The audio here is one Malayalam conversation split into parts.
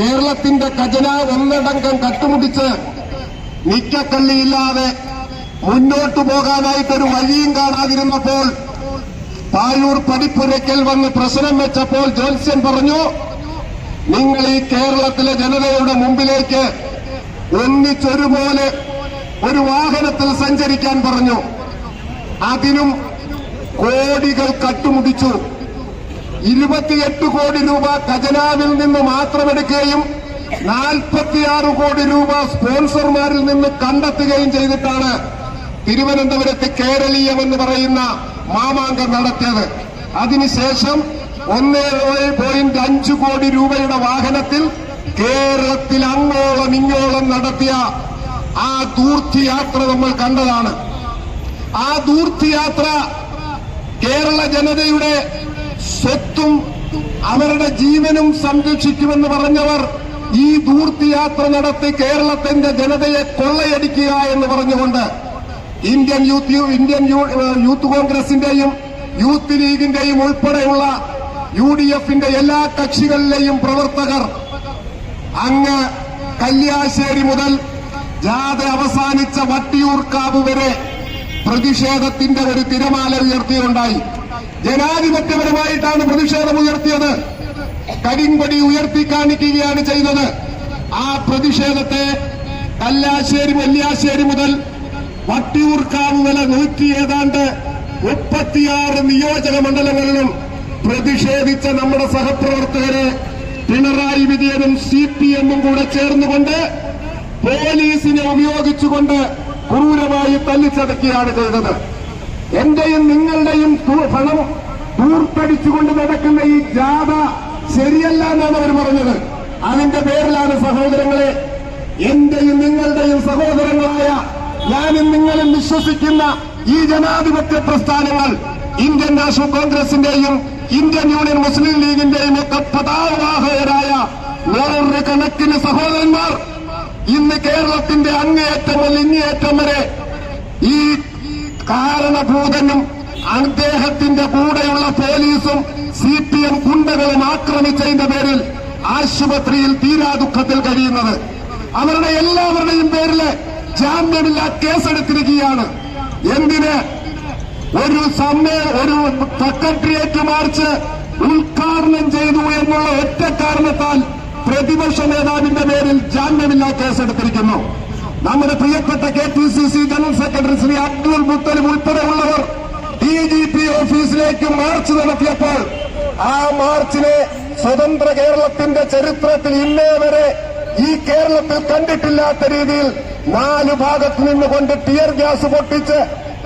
കേരളത്തിന്റെ ഖജനാവ് ഒന്നടങ്കം കട്ടുമുടിച്ച് നിക്കക്കള്ളിയില്ലാതെ മുന്നോട്ടു പോകാനായിട്ടൊരു വഴിയും കാണാതിരുന്നപ്പോൾ പായൂർ പടിപ്പുരയ്ക്കൽ വന്ന് പ്രശ്നം വെച്ചപ്പോൾ ജോത്സ്യൻ പറഞ്ഞു നിങ്ങൾ ഈ കേരളത്തിലെ ജനതയുടെ മുമ്പിലേക്ക് ഒന്നിച്ചൊരുപോലെ ഒരു വാഹനത്തിൽ സഞ്ചരിക്കാൻ പറഞ്ഞു. അതിനും കോടികൾ കട്ടുമുടിച്ചു. ഇരുപത്തിയെട്ട് കോടി രൂപ ഖജനാവിൽ നിന്ന് മാത്രമെടുക്കുകയും നാൽപ്പത്തിയാറ് കോടി രൂപ സ്പോൺസർമാരിൽ നിന്ന് കണ്ടെത്തുകയും ചെയ്തിട്ടാണ് തിരുവനന്തപുരത്ത് കേരളീയം എന്ന് പറയുന്ന മാമാങ്കം നടത്തിയത്. അതിനുശേഷം ഒന്നേ പോയിന്റ് അഞ്ച് കോടി രൂപയുടെ വാഹനത്തിൽ കേരളത്തിൽ അങ്ങോളം ഇങ്ങോളം നടത്തിയ ആ ദൂർത്തിയാത്ര നമ്മൾ കണ്ടതാണ്. ആ ദൂർത്തിയാത്ര കേരള ജനതയുടെ സ്വത്തും അവരുടെ ജീവനും സംരക്ഷിക്കുമെന്ന് പറഞ്ഞവർ ഈ ദൂർത്തിയാത്ര നടത്തി കേരളത്തിന്റെ ജനതയെ കൊള്ളയടിക്കുക എന്ന് പറഞ്ഞുകൊണ്ട് ഇന്ത്യൻ യൂത്ത് ഇന്ത്യൻ യൂത്ത് കോൺഗ്രസിന്റെയും യൂത്ത് ലീഗിന്റെയും ഉൾപ്പെടെയുള്ള യു ഡി എഫിന്റെ എല്ലാ കക്ഷികളിലെയും പ്രവർത്തകർ അങ്ങ് കല്യാശ്ശേരി മുതൽ ജാഥ അവസാനിച്ച വട്ടിയൂർക്കാവ് വരെ പ്രതിഷേധത്തിന്റെ ഒരു തിരമാല ഉയർത്തിയുണ്ടായി. ജനാധിപത്യപരമായിട്ടാണ് പ്രതിഷേധം ഉയർത്തിയത്. കരിങ്കൊടി ഉയർത്തി കാണിക്കുകയാണ് ചെയ്തത്. ആ പ്രതിഷേധത്തെ കല്ലാശ്ശേരി വല്യാശ്ശേരി മുതൽ വട്ടിയൂർക്കാവ് വരെ നൂറ്റി ഏതാണ്ട് മുപ്പത്തിയാറ് നിയോജക മണ്ഡലങ്ങളിലും പ്രതിഷേധിച്ച നമ്മുടെ സഹപ്രവർത്തകരെ പിണറായി വിജയനും സി പി എമ്മും കൂടെ ചേർന്നുകൊണ്ട് പോലീസിനെ ഉപയോഗിച്ചുകൊണ്ട് ക്രൂരമായി തല്ലിച്ചതക്കുകയാണ് ചെയ്തത്. എന്റെയും നിങ്ങളുടെയും പണം തൂർത്തടിച്ചുകൊണ്ട് നടക്കുന്ന ഈ ജാഥ ശരിയല്ല എന്നാണ് അവർ പറഞ്ഞത്. അതിന്റെ പേരിലാണ് സഹോദരങ്ങളെ എന്റെയും നിങ്ങളുടെയും സഹോദരങ്ങളായ ഞാനും നിങ്ങളും വിശ്വസിക്കുന്ന ഈ ജനാധിപത്യ പ്രസ്ഥാനങ്ങൾ ഇന്ത്യൻ നാഷണൽ കോൺഗ്രസിന്റെയും ഇന്ത്യൻ യൂണിയൻ മുസ്ലിം ലീഗിന്റെയും ഒക്കെ പതാവാഹകരായ നൂറുകണക്കിന് സഹോദരന്മാർ ഇന്ന് കേരളത്തിന്റെ അങ്ങേയറ്റം മുതൽ ഇങ്ങേയറ്റം വരെ ഈ കാരണഭൂതനും അദ്ദേഹത്തിന്റെ കൂടെയുള്ള പോലീസും സി പി എം ഗുണ്ടകളും ആക്രമിച്ചതിന്റെ പേരിൽ ആശുപത്രിയിൽ തീരാ ദുഃഖത്തിൽ കഴിയുന്നത്. അവരുടെ എല്ലാവരുടെയും പേരിൽ ജാമ്യമില്ല കേസെടുത്തിരിക്കുകയാണ്. എന്തിന്? ഒരു സമ്മേ ഒരു സെക്രട്ടേറിയറ്റ് മാർച്ച് ഉദ്ഘാടനം ചെയ്തു എന്നുള്ള ഒറ്റ കാരണത്താൽ പ്രതിപക്ഷ നേതാവിന്റെ പേരിൽ ജാമ്യമില്ലാ കേസെടുത്തിരിക്കുന്നു. നമ്മുടെ പ്രിയപ്പെട്ട K P C C general secretary Shri Abdul Muthalim ഉൾപ്പെടെയുള്ളവർ ഡി ജി പി ഓഫീസിലേക്ക് മാർച്ച് നടത്തിയപ്പോൾ ആ മാർച്ചിനെ സ്വതന്ത്ര കേരളത്തിന്റെ ചരിത്രത്തിൽ ഇന്നേ വരെ ഈ കേരളത്തിൽ കണ്ടിട്ടില്ലാത്ത രീതിയിൽ നാലു ഭാഗത്ത് നിന്നുകൊണ്ട് ടിയർ ഗ്യാസ് പൊട്ടിച്ച്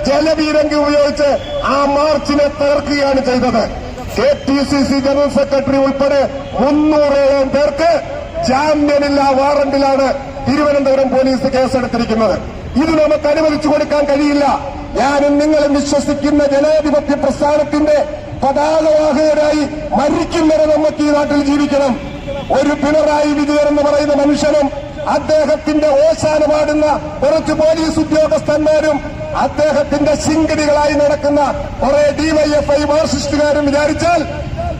ജലപീരങ്കി ഉപയോഗിച്ച് ആ മാർച്ചിനെ തകർക്കുകയാണ് ചെയ്തത്. K T C C general secretary ഉൾപ്പെടെ മുന്നൂറോളം പേർക്ക് ജാമ്യമില്ലാ വാറണ്ടിലാണ് തിരുവനന്തപുരം പോലീസ് കേസെടുത്തിരിക്കുന്നത്. ഇത് നമുക്ക് അനുവദിച്ചു കൊടുക്കാൻ കഴിയില്ല. ഞാനും നിങ്ങളും വിശ്വസിക്കുന്ന ജനാധിപത്യ പ്രസ്ഥാനത്തിന്റെ പതാകവാഹകരായി മരിക്കുന്നവരെ നമുക്ക് ഈ നാട്ടിൽ ജീവിക്കണം. ഒരു പിണറായി വിജയൻ എന്ന് പറയുന്ന മനുഷ്യനും അദ്ദേഹത്തിന്റെ ഓശാന പാടുന്ന കുറച്ച് പോലീസ് ഉദ്യോഗസ്ഥന്മാരും അദ്ദേഹത്തിന്റെ ശിങ്കടികളായി നടക്കുന്ന കുറെ ഡിവൈഎഫ്ഐ മാർസിസ്റ്റുകാരും വിചാരിച്ചാൽ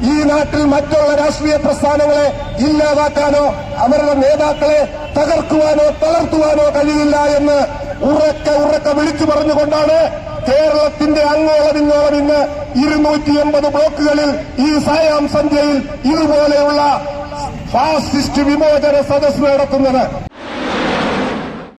ഈ നാട്ടിൽ മറ്റുള്ള രാഷ്ട്രീയ പ്രസ്ഥാനങ്ങളെ ഇല്ലാതാക്കാനോ അവരുടെ നേതാക്കളെ തകർക്കുവാനോ തളർത്തുവാനോ കഴിയില്ല എന്ന് ഉറക്കെ ഉറക്കെ വിളിച്ചു പറഞ്ഞുകൊണ്ടാണ് കേരളത്തിന്റെ അങ്ങോളം ഇങ്ങോളം ഇന്ന് ഇരുന്നൂറ്റി എൺപത് ബ്ലോക്കുകളിൽ ഈ സായാം സന്ധ്യയിൽ ഇതുപോലെയുള്ള ഫാസിസ്റ്റ് വിമോചന സദസ് നടത്തുന്നത്.